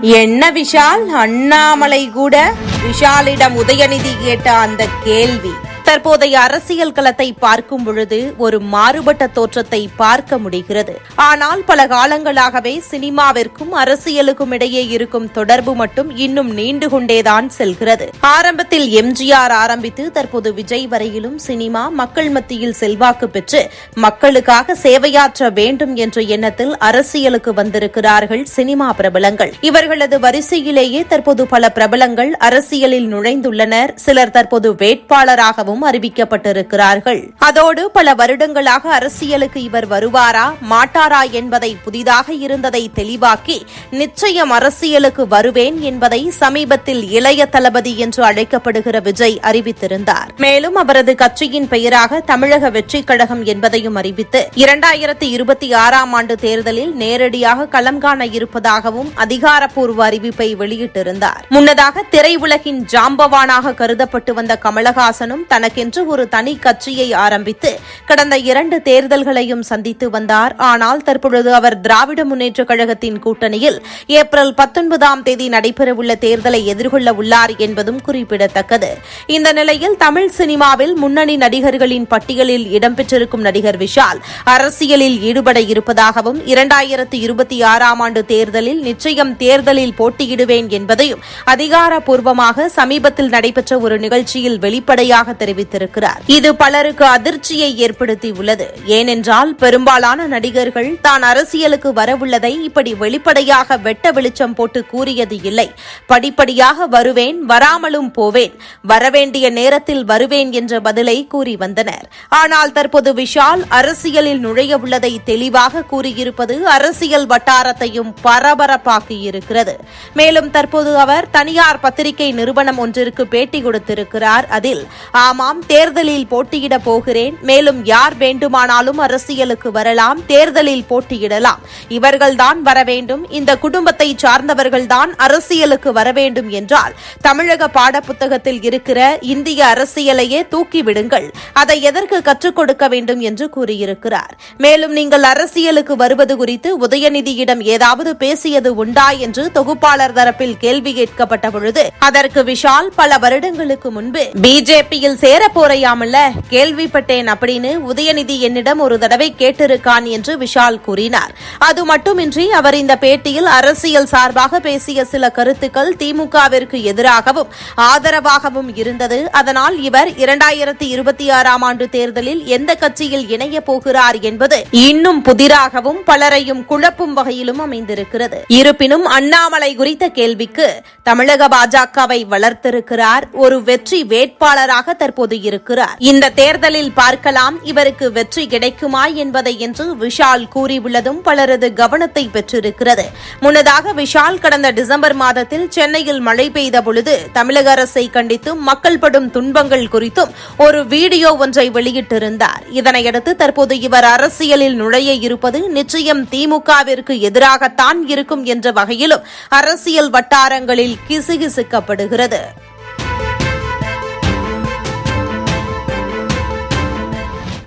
என்ன விஷால்? அண்ணாமலை கூட விஷாலிடம் உதயநிதி கேட்ட அந்த கேள்வி. தற்போதைய அரசியல் களத்தை பார்க்கும் பொழுது ஒரு மாறுபட்ட தோற்றத்தை பார்க்க முடிகிறது. ஆனால் பல காலங்களாகவே சினிமாவிற்கும் அரசியலுக்கும் இடையே இருக்கும் தொடர்பு மட்டும் இன்னும் நீண்டு கொண்டேதான் செல்கிறது. ஆரம்பத்தில் எம்ஜிஆர் ஆரம்பித்து தற்போது விஜய் வரையிலும் சினிமா மக்கள் மத்தியில் செல்வாக்கு பெற்று மக்களுக்காக சேவையாற்ற வேண்டும் என்ற எண்ணத்தில் அரசியலுக்கு வந்திருக்கிறார்கள் சினிமா பிரபலங்கள். இவர்களது வரிசையிலேயே தற்போது பல பிரபலங்கள் அரசியலில் நுழைந்துள்ளனர். சிலர் தற்போது வேட்பாளராகவும் என்றும் அறிவிக்கப்பட்டிருக்கிறார்கள். அதோடு பல வருடங்களாக அரசியலுக்கு இவர் வருவாரா மாட்டாரா என்பதை புதிதாக இருந்ததை தெளிவாக்கி நிச்சயம் அரசியலுக்கு வருவேன் என்பதை சமீபத்தில் இளைய தளபதி என்று அழைக்கப்படுகிற விஜய் அறிவித்திருந்தார். மேலும் அவரது கட்சியின் பெயராக தமிழக வெற்றிக் கழகம் என்பதையும் அறிவித்து இரண்டாயிரத்தி இருபத்தி ஆறாம் ஆண்டு தேர்தலில் நேரடியாக களம் காண இருப்பதாகவும் அதிகாரப்பூர்வ அறிவிப்பை வெளியிட்டிருந்தார். முன்னதாக திரையுலகின் ஜாம்பவானாக கருதப்பட்டு வந்த கமலஹாசனும் தனக்கென்று ஒரு தனி கட்சியை ஆரம்பித்து கடந்த இரண்டு தேர்தல்களையும் சந்தித்து வந்தார். ஆனால் தற்பொழுது அவர் திராவிட முன்னேற்றக் கழகத்தின் கூட்டணியில் ஏப்ரல் பத்தொன்பதாம் தேதி நடைபெறவுள்ள தேர்தலை எதிர்கொள்ள உள்ளார் என்பதும் குறிப்பிடத்தக்கது. இந்த நிலையில் தமிழ் சினிமாவில் முன்னணி நடிகர்களின் பட்டியலில் இடம்பெற்றிருக்கும் நடிகர் விஷால் அரசியலில் ஈடுபட இருப்பதாகவும் இரண்டாயிரத்து இருபத்தி ஆறாம் ஆண்டு தேர்தலில் நிச்சயம் தேர்தலில் போட்டியிடுவேன் என்பதையும் அதிகாரப்பூர்வமாக சமீபத்தில் நடைபெற்ற ஒரு நிகழ்ச்சியில் வெளிப்படையாக தெரிவித்தார். தெரிவித்திருக்கிறார். இது பலருக்கு அதிர்ச்சியை ஏற்படுத்தியுள்ளது. ஏனென்றால் பெரும்பாலான நடிகர்கள் தான் அரசியலுக்கு வரவுள்ளதை இப்படி வெளிப்படையாக வெட்ட வெளிச்சம் போட்டு கூறியது இல்லை. படிப்படியாக வருவேன் வராமலும் போவேன். வரவேண்டிய நேரத்தில் வருவேன் என்ற பதிலை கூறி வந்தனர். ஆனால் தற்போது விஷால் அரசியலில் நுழைய உள்ளதை தெளிவாக கூறியிருப்பது அரசியல் வட்டாரத்தையும் பரபரப்பாக்கியிருக்கிறது. மேலும் தற்போது அவர் தனியார் பத்திரிகை நிறுவனம் ஒன்றிற்கு பேட்டி கொடுத்திருக்கிறார். அதில் ஆமா ஆமாம் தேர்தலில் போட்டியிட போகிறேன். மேலும் யார் வேண்டுமானாலும் அரசியலுக்கு வரலாம் தேர்தலில் போட்டியிடலாம். இவர்கள்தான் வர வேண்டும். இந்த குடும்பத்தை சார்ந்தவர்கள்தான் அரசியலுக்கு வர வேண்டும் என்றால் தமிழக பாடப்புத்தகத்தில் இருக்கிற இந்திய அரசியலையே தூக்கிவிடுங்கள் அதை எதற்கு கற்றுக் கொடுக்க வேண்டும் என்று கூறியிருக்கிறார். மேலும் நீங்கள் அரசியலுக்கு வருவது குறித்து உதயநிதியிடம் ஏதாவது பேசியது உண்டா என்று தொகுப்பாளர் தரப்பில் கேள்வி கேட்கப்பட்ட பொழுது அதற்கு விஷால் பல வருடங்களுக்கு முன்பு பிஜேபியில் சேர் போறையாமல்ல கேள்விப்பட்டேன் அப்படின்னு உதயநிதி என்னிடம் ஒரு தடவை கேட்டிருக்கான் என்று விஷால் கூறினார். அது மட்டுமின்றி அவர் இந்த பேட்டியில் அரசியல் சார்பாக பேசிய சில கருத்துக்கள் திமுகவிற்கு எதிராகவும் ஆதரவாகவும் இருந்தது. அதனால் இவர் இரண்டாயிரத்தி இருபத்தி ஆறாம் ஆண்டு தேர்தலில் எந்த கட்சியில் இணைய போகிறார் என்பது இன்னும் புதிராகவும் பலரையும் குழப்பும் வகையிலும் அமைந்திருக்கிறது. இருப்பினும் அண்ணாமலை குறித்த கேள்விக்கு தமிழக பாஜகவை வளர்த்திருக்கிறார். ஒரு வெற்றி வேட்பாளராக தற்போது இருக்கிறார். இந்த தேர்தலில் பார்க்கலாம் இவருக்கு வெற்றி கிடைக்குமா என்பதை என்று விஷால் கூறியுள்ளதும் பலரது கவனத்தை பெற்றிருக்கிறது. முன்னதாக விஷால் கடந்த டிசம்பர் மாதத்தில் சென்னையில் மழை பெய்த பொழுது தமிழக அரசை கண்டித்து மக்கள் படும் துன்பங்கள் குறித்தும் ஒரு வீடியோ ஒன்றை வெளியிட்டிருந்தார். இதனையடுத்து தற்போது இவர் அரசியலில் நுழைய இருப்பது நிச்சயம் திமுகவிற்கு எதிராகத்தான் இருக்கும் என்ற வகையிலும் அரசியல் வட்டாரங்களில் கிசுகிசுக்கப்படுகிறது.